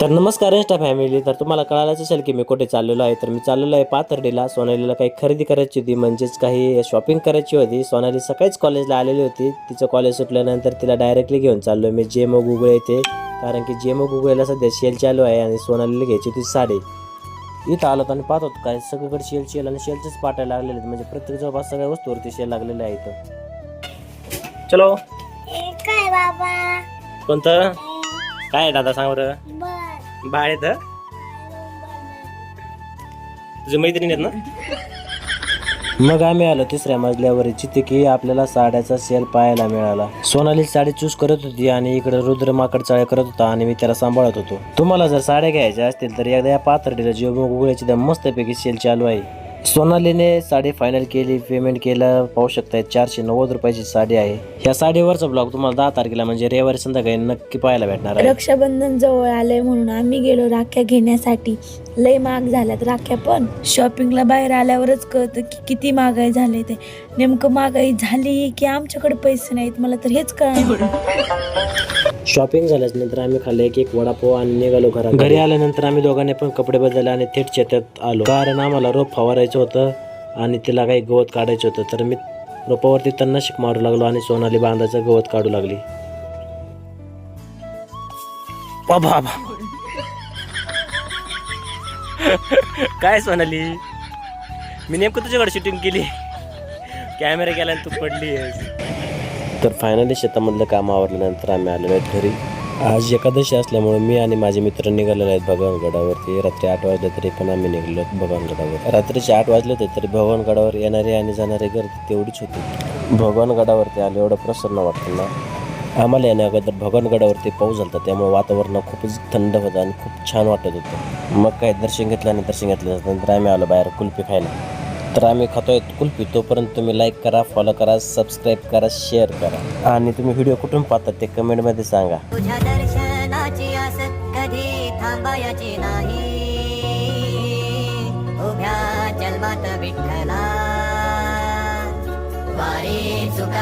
तर नमस्कार Insta family तर तुम्हाला कळायलाच असेल की मी कुठे चाललेलो आहे. तर मी चाललेलो आहे पाथर्डीला. सोनालीला काही खरेदी करायची होती. म्हणजेच काही शॉपिंग करायची होती. सोनाली सकाळीच कॉलेजला आलेली होती. तिचं कॉलेज सुटल्यानंतर तिला डायरेक्टली घेऊन चाललो मी जे मग गुगळे येथे. कारण की जे मग गुगळेला सध्या सेल चालू आहे आणि सोनालीला घ्यायची होती साडी. इथं आलो आणि पाहत होतो काय सगळीकडे शेल शेल आणि शेलचेच पाटायला लागलेले आहेत. म्हणजे प्रत्येक जवळपास सगळ्या वस्तूवरती शेल लागलेले आहे इथं. चलो. काय बाबा? कोणतं? काय आहे दादा? सांग बर. बाळ येतं तुझ्या मैत्रिणी आहेत ना? मग आम्ही आलो तिसऱ्या मजल्यावर. जिथे की आपल्याला साड्याचा सेल पाहायला मिळाला. सोनाली साडी चूज करत होती आणि इकडे रुद्र माकड चाळे करत होता आणि मी त्याला सांभाळत होतो. तुम्हाला जर साड्या घ्यायच्या असतील तर एकदा या पाथर्डीला जीव उघड्याची त्या मस्तपैकी सेल चालू आहे. सोनालीने साडी फायनल केली पेमेंट केलं. पाहू शकताय चारशे नव्वद रुपयाची साडी आहे. ह्या साडीवरचा ब्लॉग तुम्हाला दहा तारखेला म्हणजे रविवारी संध्याकाळी नक्की पाहायला भेटणार आहे. रक्षाबंधन जवळ आलंय म्हणून आम्ही गेलो राख्या घेण्यासाठी. लय महाग झाल्यात राख्या पण. शॉपिंगला बाहेर आल्यावरच कळतं की किती महागाई झाले ते. नेमकं महागाई झाली की आमच्याकडे पैसे नाहीत मला तर हेच कळणार शॉपिंग झाल्याच नंतर आम्ही खाल्ले एक एक वडापाव आणि निघालो घरा घरी आल्यानंतर आम्ही दोघांनी पण कपडे बदलले आणि थेट शेतात आलो. कारण आम्हाला रोप फवारायचं होतं आणि तिला काही गवत काढायचं होतं. तर मी रोपावरती तन्नाशिक मारू लागलो आणि सोनाली बांधाचं गवत काढू लागली. बाबा काय सोनाली? मी नेमकं तुझ्याकडे शूटिंग केली. कॅमेरा गेला आणि तू पडली तर फायनली शेतामधलं काम आवरल्यानंतर आम्ही आलेलो आहेत घरी आज एकादशी असल्यामुळे मी आणि माझे मित्र निघालेले आहेत भगवानगडावरती. रात्री आठ वाजले तरी पण आम्ही निघालो आहोत भगवानगडावर. रात्रीचे आठ वाजले होते तरी भगवानगडावर येणारे आणि जाणारे गर्दी तेवढीच होती. भगवानगडावरती आले एवढं प्रसन्न वाटतं ना. आम्हाला येण्या अगोदर भगवानगडावरती पाऊस झाला त्यामुळे वातावरण खूपच थंड होतं आणि खूप छान वाटत होतं. मग काय दर्शन घेतलं आणि दर्शन घेतल्यानंतर आम्ही आलो बाहेर कुल्फी खायला. तर आम्ही खातो खातोय कुल्फी तोपर्यंत तुम्ही लाईक करा फॉलो करा सबस्क्राईब करा शेअर करा. आणि तुम्ही व्हिडिओ कुठून पाहता ते कमेंटमध्ये सांगा. तुझ्या दर्शनाची आस कधी थांबायची नाही. उभ्या जन्मात विठ्ठला. वारी चुका